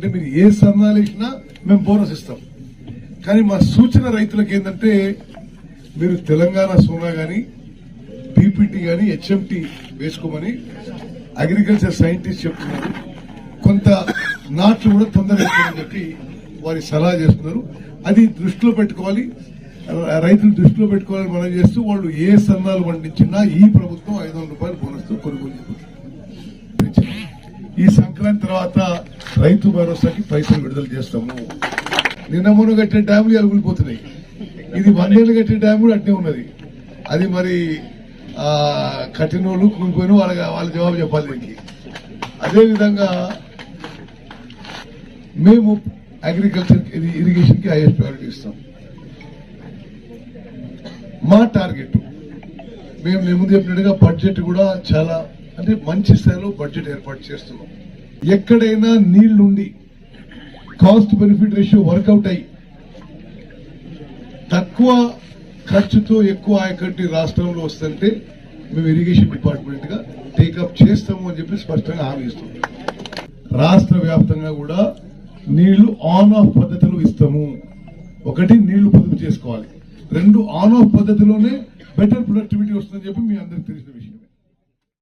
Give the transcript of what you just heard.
అంటే మీరు ఏ సన్నాలు వేసినా మేము బోనస్ ఇస్తాం. కానీ మా సూచన రైతులకు ఏంటంటే మీరు తెలంగాణ సోనా కానీ పీపీటీ కానీ హెచ్ఎంటీ వేసుకోమని అగ్రికల్చర్ సైంటిస్ట్ చెప్తున్నారు. కొంత నాట్లు కూడా తొందరగా చెప్పి వారి సలహా చేస్తున్నారు. అది దృష్టిలో పెట్టుకోవాలి. రైతులు దృష్టిలో పెట్టుకోవాలని మనం చేస్తూ వాళ్ళు ఏ సన్నాలు పండించినా ఈ ప్రభుత్వం ఐదు వందల రూపాయలు బోనస్తో కొనుగోలు ఈ సంక్రాంతి తర్వాత రైతు భరోసాకి పైసలు విడుదల చేస్తాము. నిన్న మొన్న కట్టిన డ్యాములు ఎలుగులిపోతున్నాయి ఇది వందేళ్ళు కట్టిన డ్యామ్ కూడా అట్నే ఉన్నది. అది మరి కట్టిన వాళ్ళు కూలిపోయిన వాళ్ళ వాళ్ళ జవాబు చెప్పాలి దీనికి. అదేవిధంగా మేము అగ్రికల్చర్ ఇరిగేషన్కి హైయెస్ట్ ప్రయారిటీ ఇస్తాం. మా టార్గెట్ మేము ముందు చెప్పినట్టుగా బడ్జెట్ కూడా చాలా అంటే మంచి స్థాయిలో బడ్జెట్ ఏర్పాటు చేస్తున్నాం. ఎక్కడైనా నీళ్ళుండి cost benefit ratio work out అయ్యి తక్కువ ఖర్చుతో ఎక్కువ ఆయకట్టి రాష్ట్రంలో వస్తుంటే మేము ఇరిగేషన్ డిపార్ట్మెంట్గా టేకప్ చేస్తాము అని చెప్పి స్పష్టంగా హామీ రాష్ట్ర వ్యాప్తంగా కూడా నీళ్ళు ఆన్ ఆఫ్ పద్ధతిలో ఇస్తాము. ఒకటి నీళ్ళు పొదుపు చేసుకోవాలి. రెండు ఆన్ ఆఫ్ పద్ధతిలోనే బెటర్ ప్రొడక్టివిటీ వస్తుందని చెప్పి మీ అందరికి తెలిసిన విషయం.